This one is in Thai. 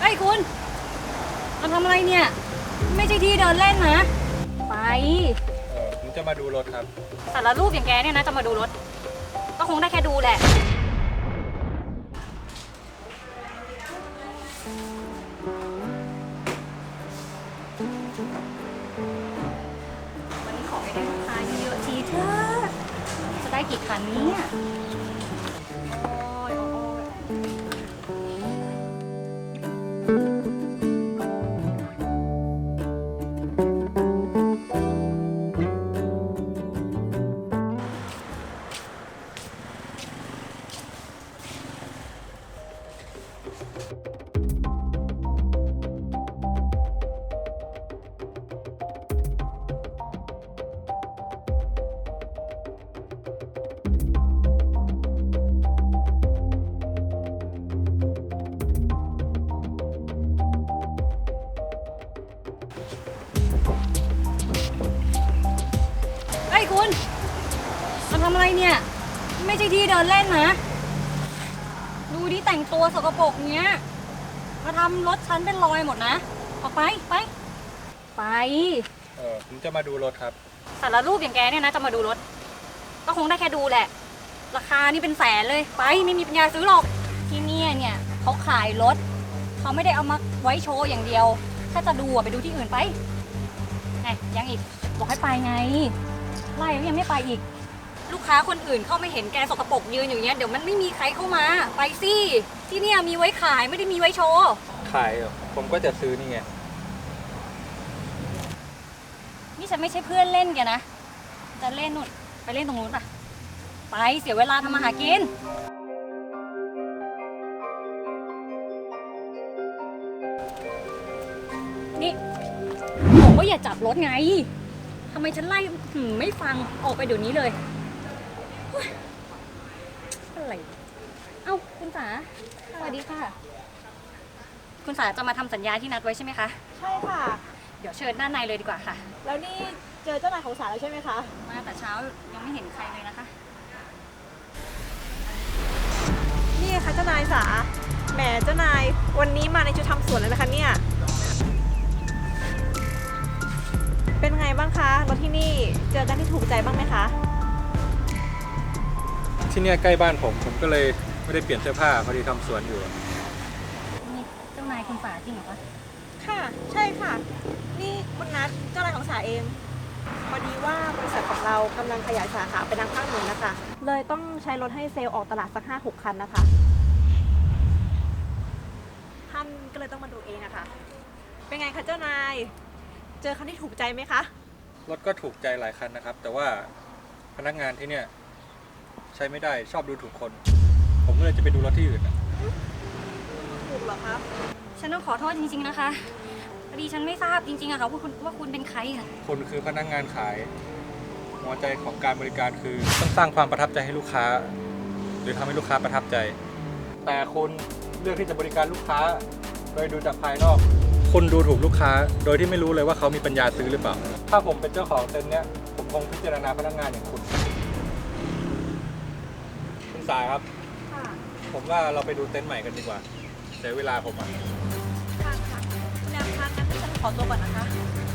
เฮ้ยคุณมาทำอะไรเนี่ย ไม่ใช่ที่เดินเล่นนะ ไป เออผมจะมาดูรถครับ สารรูปอย่างแกเนี่ยนะจะมาดูรถ ก็คงได้แค่ดูแหละ วันนี้ขอให้ได้ลูกค้าเยอะๆทีเถอะจะได้กี่คันเนี้โคุณมาทำอะไรเนี่ย ไม่ใช่ที่เดินเล่นนะ ดูดิแต่งตัวสกปรกเนี้ย มาทำรถฉันเป็นรอยหมดนะ ออกไปไป ไป เออผมจะมาดูรถครับ สารรูปอย่างแกเนี่ยนะจะมาดูรถ ก็คงได้แค่ดูแหละ ราคานี่เป็นแสนเลย ไปไม่มีปัญญาซื้อหรอก ที่เนี่ยเนี่ยเขาขายรถ เขาไม่ได้เอามาไว้โชว์อย่างเดียว ถ้าจะดูอะไปดูที่อื่นไปไงยังอีกบอกให้ไปไง ไล่แล้วยังไม่ไปอีก ลูกค้าคนอื่นเข้าไม่เห็นแกสกปรกยืนอยู่เนี้ยเดี๋ยวมันไม่มีใครเข้ามา ไปสิที่เนี่ยมีไว้ขายไม่ได้มีไว้โชว์ขายเหรอผมก็จะซื้อนี่ไง นี่ฉันไม่ใช่เพื่อนเล่นแกนะจะเล่นนู่นไปเล่นตรงนู้นป่ะ ไปเสียเวลาทำมาหากินนี่บอกว่าอย่าจับรถไง ทำไมฉันไล่หืมไม่ฟังออกไปเดี๋ยวนี้เลยเฮ้ยอะไร เอ้าคุณสาสวัสดีค่ะ คุณสาจะมาทำสัญญาที่นัดไว้ใช่ไหมคะ ใช่ค่ะ เดี๋ยวเชิญด้านในเลยดีกว่าค่ะ แล้วนี่เจอเจ้านายของสารแล้วใช่ไหมคะ มาแต่เช้ายังไม่เห็นใครเลยนะคะ นี่ค่ะเจ้านายสา แหมเจ้านายวันนี้มาในชุดทำสวนเลยนะคะเนี่ย นี่เจอกันที่ถูกใจบ้างไหมคะ ที่เนี่ยใกล้บ้านผมผมก็เลยไม่ได้เปลี่ยนเสื้อผ้าพอดีทำสวนอยู่ นี่เจ้านายคุณฝาจริงเหรอคะค่ะ ใช่ค่ะ นี่คุณนัทเจ้านายของสาเองพอดีว่าบริษัทของเรากำลังขยายสาขาไปทางภาคเหนือนะคะ เลยต้องใช้รถให้เซลล์ออกตลาดสักห้าหกคันนะคะ ท่านก็เลยต้องมาดูเองอะค่ะ เป็นไงคะเจ้านาย เจอคันที่ถูกใจไหมคะ รถก็ถูกใจหลายคันนะครับ แต่ว่าพนักงานที่เนี่ยใช้ไม่ได้ชอบดูถูกคน ผมก็เลยจะไปดูรถที่อื่นอะถูกเหรอคะฉันต้องขอโทษจริง ๆนะคะพอดีฉันไม่ทราบจริงๆอะค่ะว่าคุณว่าคุณเป็นใครอะคนคือพนักงานขาย หัวใจของการบริการคือต้องสร้างความประทับใจให้ลูกค้า หรือทำให้ลูกค้าประทับใจ แต่คุณเลือกที่จะบริการลูกค้า โดยดูจากภายนอก คนดูถูกลูกค้า โดยที่ไม่รู้เลยว่าเขามีปัญญาซื้อหรือเปล่า ถ้าผมเป็นเจ้าของเต็นท์เนี้ยผมคงพิจารณาพนักงานอย่างคุณ คุณสายครับ ค่ะผมว่าเราไปดูเต็นท์ใหม่กันดีกว่าเสียเวลาผมอะ ค่ะค่ะคุณแอมคะงั้นดิฉันขอตัวก่อนนะคะอีมันป่วยในวันนี้นะใครวะ